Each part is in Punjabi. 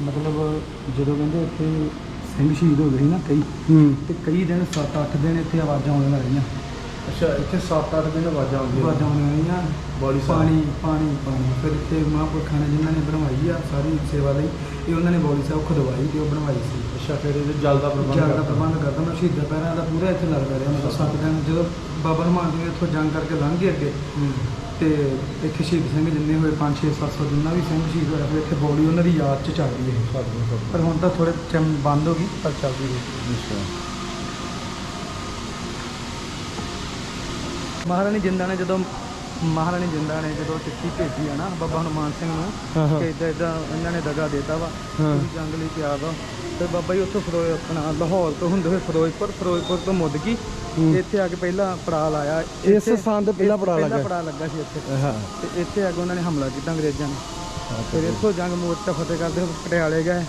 ਮਤਲਬ ਜਦੋਂ ਕਹਿੰਦੇ ਇੱਥੇ ਸਿੰਘ ਸ਼ਹੀਦ ਹੋ ਗਏ ਸੀ ਨਾ ਕਈ ਹੂੰ। ਤੇ ਕਈ ਦਿਨ 7-8 ਦਿਨ ਇੱਥੇ ਆਵਾਜ਼ਾਂ ਆਉਣ ਰਹੀਆਂ ਅੱਛਾ ਇੱਥੇ 7-8 ਦਿਨ ਆਵਾਜ਼ਾਂ ਆਵਾਜ਼ਾਂ ਆਉਣ ਰਹੀਆਂ। ਬੋਲੀ ਸਾਹਿਬ। ਪਾਣੀ ਪਾਣੀ ਪਾਣੀ। ਫਿਰ ਇੱਥੇ ਮਹਾਂਪੁਰਖਾਂ ਨੇ ਜਿਨ੍ਹਾਂ ਨੇ ਬਣਵਾਈ ਆ ਸਾਰੀ ਸੇਵਾ ਲਈ ਇਹ ਉਹਨਾਂ ਨੇ ਬੌਲੀ ਸਾਹਿਬ ਖੁਦਵਾਈ ਤੇ ਉਹ ਬਣਵਾਈ ਸੀ। ਅੱਛਾ ਫਿਰ ਇਹਦੇ ਜਲ ਦਾ ਪ੍ਰਬੰਧ ਜਲ ਦਾ। ਪ੍ਰਬੰਧ ਕਰਦਾ ਮੈਂ ਸ਼ਹੀਦਾਂ ਪੈਰਾਂ ਦਾ ਪੂਰਾ ਇੱਥੇ ਲੱਗਦਾ ਰਿਹਾ। ਮਤਲਬ ਸੱਤ ਦਿਨ ਜਦੋਂ ਬਾਬਾ ਹਨੂੰਮਾਨ ਸਿੰਘ ਇੱਥੋਂ ਜੰਗ ਕਰਕੇ ਲੰਘ ਗਏ ਅੱਗੇ ਹੂੰ। ਤੇ ਇੱਥੇ ਸ਼ਹੀਦ ਸਿੰਘ ਜਿੰਨੇ ਹੋਏ 5 6 700 ਜਿੰਨਾ ਵੀ ਸਿੰਘ ਸ਼ਹੀਦ ਹੋਇਆ ਫਿਰ ਇੱਥੇ ਬੌਲੀ ਉਹਨਾਂ ਦੀ ਯਾਦ 'ਚ ਚੱਲਦੀ ਹੈ ਪਰ ਹੁਣ ਤਾਂ ਥੋੜੇ ਟਾਈਮ ਬੰਦ ਹੋ ਗਈ ਪਰ ਚੱਲਦੀ ਰਹੀ। ਦਿਓ। ਅੱਛਾ। ਮਹਾਰਾਣੀ ਜਿੰਦਾ ਨੇ ਜਦੋਂ ਮਹਾਰਾਣੀ ਜਿੰਦਾ ਨੇ ਜਦੋਂ ਚਿੱਠੀ ਭੇਜੀ ਆ ਨਾ ਬਾਬਾ ਹਨੂੰਮਾਨ ਸਿੰਘ ਨੂੰ। ਕਿ ਇਦਾਂ ਇਦਾਂ ਇਹਨਾਂ ਨੇ ਦਗਾ ਦਿੱਤਾ ਵਾ ਜੰਗ ਲਈ ਤਿਆਰ ਰਹੋ। ਤੇ ਬਾਬਾ ਜੀ ਉੱਥੋਂ ਫਿਰੋਜ਼ ਆਪਣਾ ਲਾਹੌਰ ਤੋਂ ਹੁੰਦੇ ਹੋਏ ਫਿਰੋਜ਼ਪੁਰ ਫਿਰੋਜ਼ਪੁਰ ਤੋਂ ਮੁੱਦਕੀ ਹੂੰ। ਇੱਥੇ ਆ ਕੇ ਪਹਿਲਾਂ ਪੜਾਅ ਲਾਇਆ। ਇਸ ਸਥਾਨ ਤੇ ਪਹਿਲਾ ਪਹਿਲਾ ਲੱਗਾ। ਪੜਾਅ ਲੱਗਾ ਸੀ ਇੱਥੇ। ਹਾਂ। ਤੇ ਇੱਥੇ ਆ ਕੇ ਉਹਨਾਂ ਨੇ ਹਮਲਾ ਕੀਤਾ ਅੰਗਰੇਜ਼ਾਂ ਨੇ। ਫਿਰ ਇੱਥੋਂ ਜੰਗ ਮੋਰਚਾ ਫਤਿਹ ਕਰਦੇ ਪਟਿਆਲੇ ਗਏ।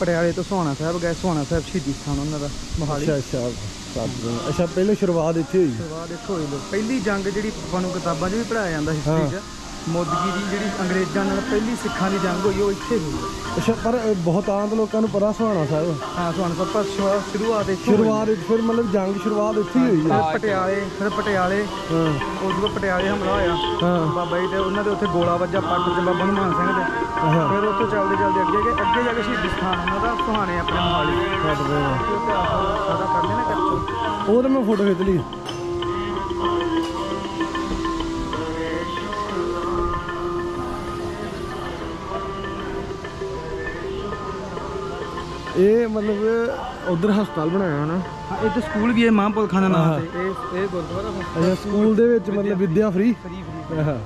ਪਟਿਆਲੇ ਤੋਂ ਸੋਹਾਣਾ ਸਾਹਿਬ ਗਏ। ਸੋਹਾਣਾ ਸਾਹਿਬ ਸ਼ਹੀਦੀ ਸਥਾਨ ਉਹਨਾਂ ਦਾ ਮੋਹਾਲੀ। ਅੱਛਾ ਅੱਛਾ। ਅੱਛਾ ਪਹਿਲੇ ਸ਼ੁਰੂਆਤ ਇੱਥੇ ਹੋਈ? ਤੋਂ ਬਾਅਦ ਇੱਥੋਂ ਹੋਈ ਲੋਕ ਪਹਿਲੀ ਜੰਗ ਜਿਹੜੀ ਆਪਾਂ ਨੂੰ ਕਿਤਾਬਾਂ 'ਚ ਵੀ ਪੜਾਇਆ ਜਾਂਦਾ ਹਿਸਟਰੀ 'ਚ ਮੋਦਗੀ ਦੀ ਜਿਹੜੀ ਅੰਗਰੇਜ਼ਾਂ ਨਾਲ ਪਹਿਲੀ ਸਿੱਖਾਂ ਦੀ ਜੰਗ ਹੋਈ ਉਹ ਇੱਥੇ ਹੋਈ। ਅੱਛਾ ਪਰ ਅ, ਬਹੁਤਾਂਤ ਲੋਕਾਂ ਨੂੰ ਪਤਾ ਸੁਹਾਣਾ ਸਾਹਿਬ। ਹਾਂ ਸਭ ਤੋਂ ਸ਼ੁਰੂ- ਸ਼ੁਰੂਆਤ ਇੱਥੋਂ। ਸ਼ੁਰੂਆਤ ਇੱਥੇ- ਫਿਰ ਮਤਲਬ ਜੰਗ ਸ਼ੁਰੂਆਤ ਇੱਥੇ ਹੀ ਹੋਈ ਹੈ। ਪਟਿਆਲੇ ਫਿਰ ਪਟਿਆਲੇ ਹਾਂ। ਤੋਂ ਪਟਿਆਲੇ ਹਮਲਾ ਹੋਇਆ ਹਾਂ। ਬਾਬਾ ਜੀ ਤੇ ਉਹਨਾਂ ਦੇ ਉੱਥੇ ਗੋਲਾ ਵੱਜਾ ਪੱਟ ਤੇ ਬਾਬਾ ਹਨੂੰਮਾਨ ਸਿੰਘ ਦੇ। ਹਾਂ ਫਿਰ ਉੱਥੋਂ ਚੱਲਦੇ ਚੱਲਦੇ ਅੱਗੇ ਅੱਗੇ ਜਾ ਕੇ ਸ਼ਹੀਦੀ ਸਥਾਨ ਉਹਨਾਂ ਦਾ ਸੁਹਾਣੇ ਆਪਣੇ ਮੋਹਾਲੀ। ਛੱਡ ਦੇ ਉਹ ਇਤਿਹਾਸ ਸਾਡਾ ਉਹ ਤਾਂ ਮੈਂ ਫੋਟੋ ਖਿੱਚ ਲਈ। ਇਹ ਮਤਲਬ ਉਧਰ ਹਸਪਤਾਲ ਬਣਾਇਆ ਨਾ ਹਾਂ ਇੱਥੇ ਸਕੂਲ ਵੀ ਹੈ ਮਹਾਂਪੁਰਖਾਂ ਦਾ ਨਾਮ ਤੇ। ਇਹ ਇਹ ਗੁਰਦੁਆਰਾ ਅੱਛਾ ਸਕੂਲ ਦੇ ਵਿੱਚ ਮਤਲਬ ਵਿਦਿਆ ਫ੍ਰੀ ਫਰੀ ਫਰੀ ਹਾਂ